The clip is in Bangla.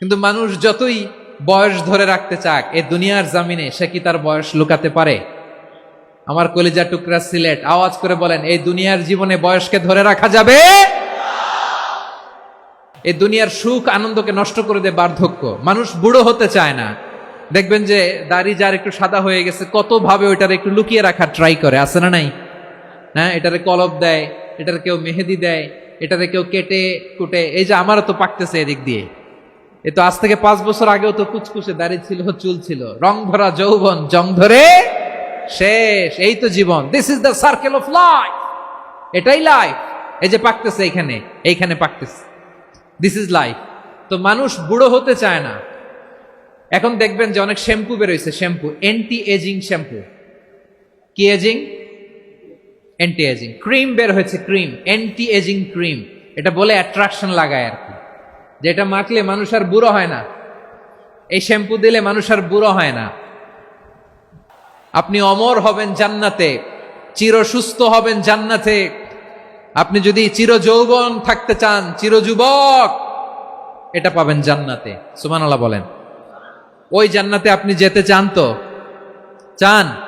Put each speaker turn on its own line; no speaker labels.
কিন্তু মানুষ যতই বয়স ধরে রাখতে চাক, এ দুনিয়ার জামিনে সে কি তার বয়স লুকাতে পারে? আমার কলিজা টুকরা সিলেট, আওয়াজ করে বলেন, এই দুনিয়ার জীবনে বয়সকে ধরে রাখা যাবে? এই দুনিয়ার সুখ আনন্দকে নষ্ট করে দেয় বার্ধক্য। মানুষ বুড়ো হতে চায় না। দেখবেন যে দাড়ি যার একটু সাদা হয়ে গেছে, কত ভাবে ওইটার একটু লুকিয়ে রাখার ট্রাই করে, আছে না নাই? হ্যাঁ এটারে কলব দেয়, এটার কেউ মেহেদি দেয়, এটারে কেউ কেটে কুটে, এই যে আমারও তো পাকতেছে এদিক দিয়ে। এ তো আজ থেকে পাঁচ বছর আগেও তো কুচকুচে দাড়ি ছিল, চুল ছিল। রং ধরা যৌবন, জং ধরে শেষ। এই তো জীবন। This is the circle of life এটাই লাইফ এই যে পাকতেছে এইখানে এইখানে পাকতেছে। দিস ইজ লাইফ তো মানুষ বুড়ো হতে চায় না। এখন দেখবেন যে অনেক শ্যাম্পু বেরোইছে, শ্যাম্পু। Anti aging shampoo. কি এজিং অ্যান্টি এজিং ক্রিম বের হয়েছে ক্রিম অ্যান্টি এজিং ক্রিম এটা বলে অ্যাট্রাকশন লাগায় আর যেটা মাখলে মানুষ আর বুড়ো হয় না। এই শ্যাম্পু দিলে মানুষ আর বুড়ো হয় না। আপনি অমর হবেন জান্নাতে, চির সুস্থ হবেন জান্নাতে। আপনি যদি চির যৌবন থাকতে চান, চির যুবক, এটা পাবেন জান্নাতে। সুমান আল্লাহ বলেন। ওই জান্নাতে আপনি যেতে চান তো? চান?